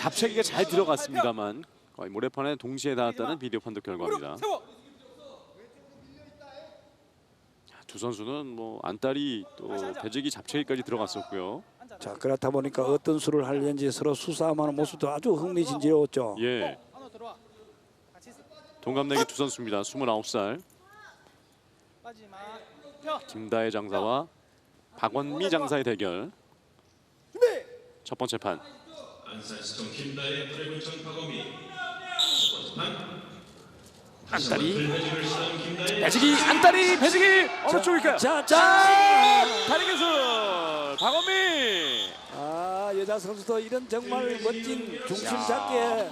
잡채기가 잘 들어갔습니다만 거의 모래판에 동시에 닿았다는 비디오 판독 결과입니다. 두 선수는 뭐 안달이 또 배지기 잡채기까지 들어갔었고요. 자 그렇다 보니까 어떤 수를 하려는지 서로 수싸움하는 모습도 아주 흥미진진했죠. 예. 동갑내기 두 선수입니다. 29살 김다혜 장사와 박원미 장사의 대결. 첫 번째 판. 안산시청 안달이 배지를 시도한 김다혜 배지기 안달이 배지기 어느 쪽일까요? 자, 자 다리 기술 박원미. 아 여자 선수도 이런 정말 멋진 중심 잡기에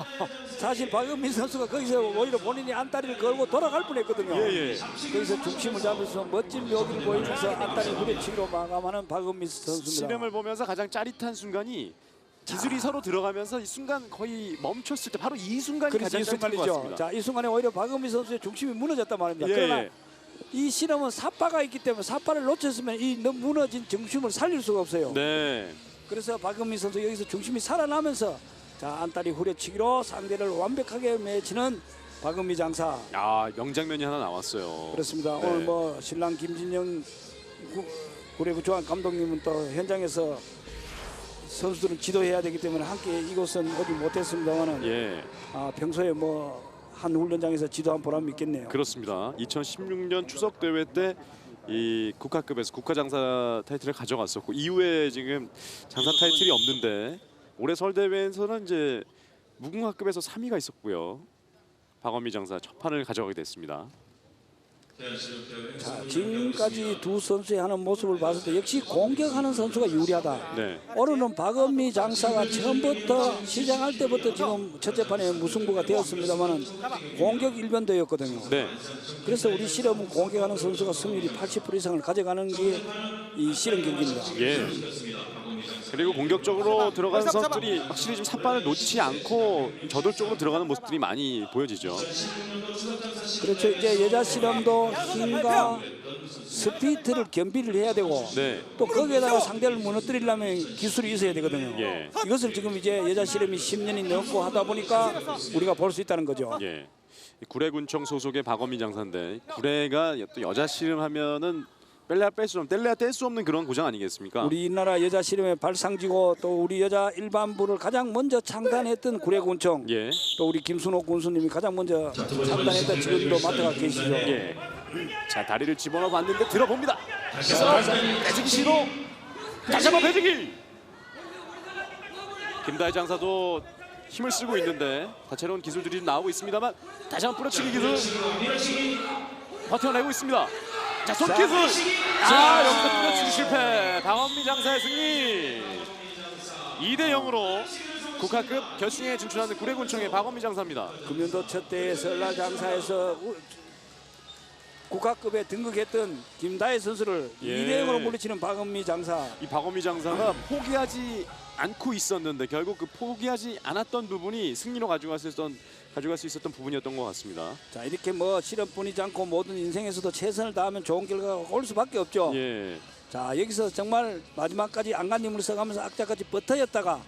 사실 박은민 선수가 거기서 오히려 본인이 안다리를 걸고 돌아갈 뻔했거든요. 예, 예. 거기서 중심을 잡으면서 멋진 묘기를 보이면서 안다리 후려치기로 마감하는 박은민 선수입니다. 실험을 보면서 가장 짜릿한 순간이 기술이 서로 들어가면서 이 순간 거의 멈췄을 때 바로 이 순간이 그래서 가장 이 순간이죠. 자, 이 순간에 오히려 박은민 선수의 중심이 무너졌단 말입니다. 예, 그러나 예. 이 실험은 사파가 있기 때문에 사파를 놓쳤으면 이 무너진 중심을 살릴 수가 없어요. 네. 그래서 박은민 선수 여기서 중심이 살아나면서 자 안다리 후려치기로 상대를 완벽하게 맺히는 박은미 장사 아 명장면이 하나 나왔어요. 그렇습니다. 네. 오늘 뭐 신랑 김진영 구- 구례구조한 감독님은 또 현장에서 선수들은 지도해야 되기 때문에 함께 이곳은 어디 못했습니다만은 예, 아, 평소에 뭐 한 훈련장에서 지도한 보람이 있겠네요. 그렇습니다. 2016년 추석 대회 때 이 국가급에서 국가장사 타이틀을 가져갔었고 이후에 지금 장사 타이틀이 없는데 올해 설 대회에서는 이제 무궁화급에서 3위가 있었고요. 박원미 장사 첫 판을 가져가게 됐습니다. 자, 지금까지 두 선수의 하는 모습을 봤을 때 역시 공격하는 선수가 유리하다. 네, 오늘은 박은미 장사가 처음부터 시작할 때부터 지금 첫째 판에 무승부가 되었습니다만은 공격 일변도였거든요. 네, 그래서 우리 실험은 공격하는 선수가 승률이 80% 이상을 가져가는 게 이 실험 경기입니다. 예. 그리고 공격적으로 들어가는 선수들이 확실히 좀 삿발을 놓지 않고 저돌적으로 들어가는 모습들이 많이 보여지죠. 그렇죠. 이제 여자 실험도 힘과 스피드를 겸비를 해야 되고 네, 또 거기에다가 상대를 무너뜨리려면 기술이 있어야 되거든요. 예. 이것을 지금 이제 여자 실험이 10년이 넘고 하다 보니까 우리가 볼 수 있다는 거죠. 예. 이 구례군청 소속의 박원미 장사인데 구례가 또 여자 씨름 하면은 뺄래야 뺄 수 없는 뗄래야 뗄 수 없는 그런 고장 아니겠습니까? 우리나라 여자 실험의 발상지고 또 우리 여자 일반부를 가장 먼저 창단했던 구례군청 예, 또 우리 김순호 군수님이 가장 먼저 창단했던 지금도 맡아가 계시죠. 예. 자 다리를 집어넣어 봤는데 들어봅니다. 그래서 배지기 시도 다시 한번 배지기. 김다혜 장사도 힘을 쓰고 있는데 다채로운 기술들이 좀 나오고 있습니다만 다시 한번 뿌려치기 기술 버텨내고 있습니다. 자 손기술 아. 여기서 뿌려치기 실패. 방원미 장사의 승리. 2대 0으로 국가급 결승에 진출하는 구례군청의 박원미 장사입니다. 금연도 첫 대회 설날 장사에서 우- 국가급에 등극했던 김다혜 선수를 예. 2대 0으로 물리치는 박은미 장사. 이 박원미 장사가 포기하지 않고 있었는데 결국 그 포기하지 않았던 부분이 승리로 가져갈 수 있었던 가져갈 수 있었던 부분이었던 것 같습니다. 자 이렇게 뭐 실험뿐이지 않고 모든 인생에서도 최선을 다하면 좋은 결과가 올 수밖에 없죠. 예, 자 여기서 정말 마지막까지 안간힘을 써가면서 악자까지 버텨였다가